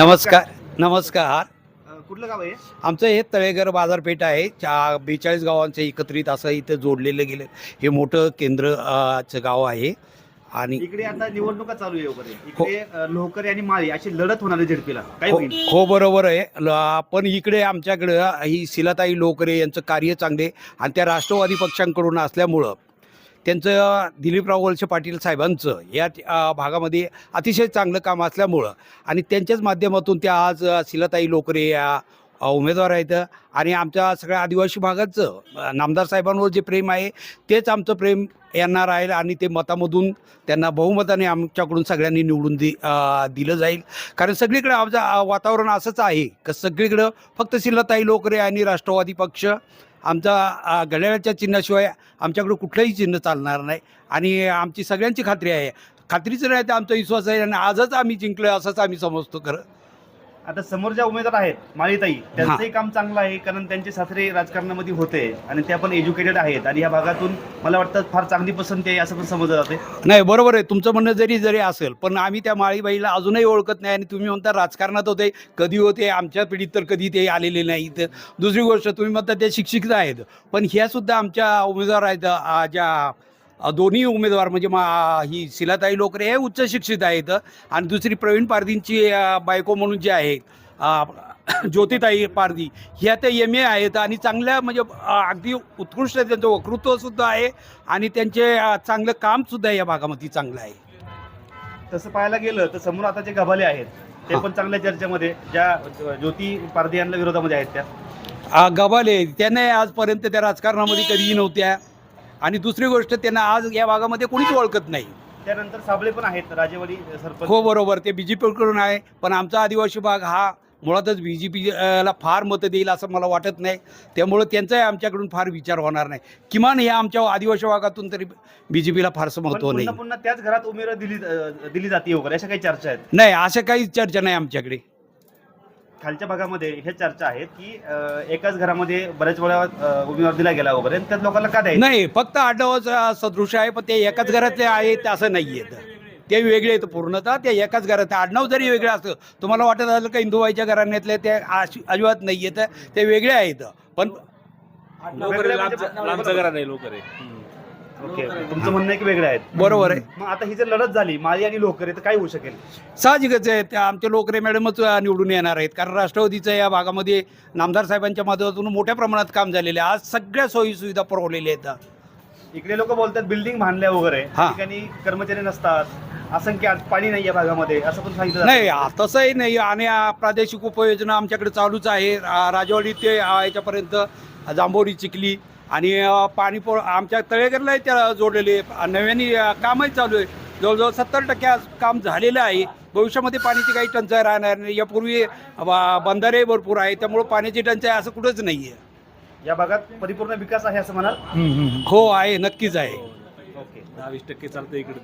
नमस्कार नमस्कार. कुठलं गाव आहे आमचं हे तळेघर बाजारपेठ आहे. चा बेचाळीस गावांचं एकत्रित असं इथं जोडलेलं गेलं. हे मोठं केंद्र गाव आहे. आणि इकडे आता निवडणुका चालू आहे वगैरे. हो. इकडे लोहकरे आणि माळी अशी लढत होणार आहे झेडपीला. काय हो होईल? हो, बरोबर आहे. ल- पण इकडे आमच्याकडं ही शिलाताई लोकरे यांचं कार्य चांगले आणि त्या राष्ट्रवादी पक्षांकडून असल्यामुळं त्यांचं दिलीपराव वळसे पाटील साहेबांचं या भागामध्ये अतिशय चांगलं काम असल्यामुळं आणि त्यांच्याच माध्यमातून त्या आज अ, शिलाताई लोकरे या उमेदवार आहेत. आणि आमच्या सगळ्या आदिवासी भागाचं नामदार साहेबांवर जे प्रेम आहे तेच आमचं प्रेम यांना राहील आणि ते मतामधून त्यांना बहुमताने आमच्याकडून सगळ्यांनी निवडून दि दिलं जाईल. कारण सगळीकडे आमचं वातावरण असंच आहे. का सगळीकडं फक्त शिल्लताई लोकरे आणि राष्ट्रवादी पक्ष आमचा घड्याळाच्या चिन्हाशिवाय आमच्याकडं कुठलंही चिन्ह चालणार नाही. आणि आमची सगळ्यांची खात्री आहे. खात्रीच नाही तर आमचा विश्वास आहे आणि आजच आम्ही जिंकलो असंच आम्ही समजतो खरं. आता समोर ज्या उमेदवार आहेत माळीताई त्यांचंही काम चांगलं आहे कारण त्यांचे सासरे राजकारणामध्ये होते आणि त्या पण एज्युकेटेड आहेत आणि या भागातून मला वाटतं फार चांगली पसंती आहे असं पण समजलं जाते. नाही बरोबर आहे. तुमचं म्हणणं जरी जरी असेल पण आम्ही त्या माळीबाईला अजूनही ओळखत नाही आणि तुम्ही म्हणता राजकारणात होते कधी होते आमच्या पिढीत तर कधी ते आलेले नाहीत. दुसरी गोष्ट तुम्ही म्हणता ते शिक्षित आहेत पण ह्या सुद्धा आमच्या उमेदवार आहेत ज्या दोन्ही उमेदवार म्हणजे मा ही शिलाताई लोकरे हे उच्च शिक्षित आहेत आणि दुसरी प्रवीण पारदींची बायको म्हणून जे आहेत अ, ज्योतिताई पारदी ह्या त्या एम ए आहेत आणि चांगल्या म्हणजे अगदी उत्कृष्ट त्यांचं वक्तृत्वसुद्धा आहे आणि त्यांचे चांगलं कामसुद्धा या भागामध्ये चांगलं आहे. तसं पाहायला गेलं तर समोर आता जे गभाले आहेत ते. पण चांगल्या चर्चेमध्ये ज्या ज्योती पारदी यांना विरोधामध्ये आहेत त्या. गबाले त्याने आजपर्यंत त्या राजकारणामध्ये कधीही नव्हत्या. आणि दुसरी गोष्ट त्यांना आज या भागामध्ये कोणीच ओळखत नाही. त्यानंतर साबळे पण आहेत राजेवाडी सरपंच. हो बरोबर. ते बी जे पीकडून आहे पण आमचा आदिवासी भाग हा मुळातच बी जे पीला फार मतं देईल असं मला वाटत नाही. त्यामुळं त्यांचाही आमच्याकडून फार विचार होणार नाही. किमान या आमच्या आदिवासी भागातून तरी बी जे पीला फारसं महत्त्व नाही. पुन्हा त्याच घरात उमेदवार दिली दिली जाते वगैरे अशा काही चर्चा आहेत? नाही अशा काही चर्चा नाही आमच्याकडे. खालच्या भागामध्ये हे चर्चा आहेत की अ, एकाच घरामध्ये बऱ्याच वेळा अ, उमेदवार दिला गेला वगैरे आणि त्याच लोकांना का द्यायचं? नाही फक्त आडवच सदृश आहे पण ते एकाच घरातले आहेत असं नाही आहेत. ते वेगळे आहेत पूर्णतः ते एकाच घरात आडनाव जरी वेगळं असतं तुम्हाला वाटत असेल का इंदुबाईच्या घराण्यातले ते अशी- अजिबात नाही आहेत ते वेगळे आहेत. पण लांबचं लांबचं घरा नाही लोकर आहे ओके. तुमचं म्हणणं आहे की वेगळे आहेत. बरोबर आहे. मग आता ही जर लढत झाली माळी आणि लोकरे तर काय होऊ शकेल? साहजिकच आहे. त्या आमचे लोकरे मॅडमच निवडून येणार आहेत. कारण राष्ट्रवादीचं या भागामध्ये नामदार साहेबांच्या माध्यमातून मोठ्या प्रमाणात काम झालेले आहे. आज सगळ्या सोयी सुविधा पुरवलेल्या आहेत. इकडे लोक बोलतात बिल्डिंग बांधल्या वगैरे हा. ठिकाणी कर्मचारी नसतात असंख्य आज पाणी नाही या भागामध्ये असं पण सांगितलं नाही. आ, तसंही नाही. आणि आ, प्रादेशिक उपयोजना आमच्याकडे चालूच आहे. आ, राजवाडी ते आ, याच्यापर्यंत जांभोरी चिखली आणि पाणी पो आमच्या तळेगरला त्या जोडलेले नव्याने कामही चालू आहे. जवळजवळ सत्तर टक्के आज काम झालेलं आहे. भविष्यामध्ये पाण्याची काही टंचाई राहणार नाही. यापूर्वी बंधारे भरपूर आहे. त्यामुळं पाण्याची टंचाई असं कुठंच नाही आहे. या भागात परिपूर्ण विकास आहे असं म्हणाल? हो आहे. नक्कीच आहे. ओके. दहा वीस टक्के चालतं इकडे.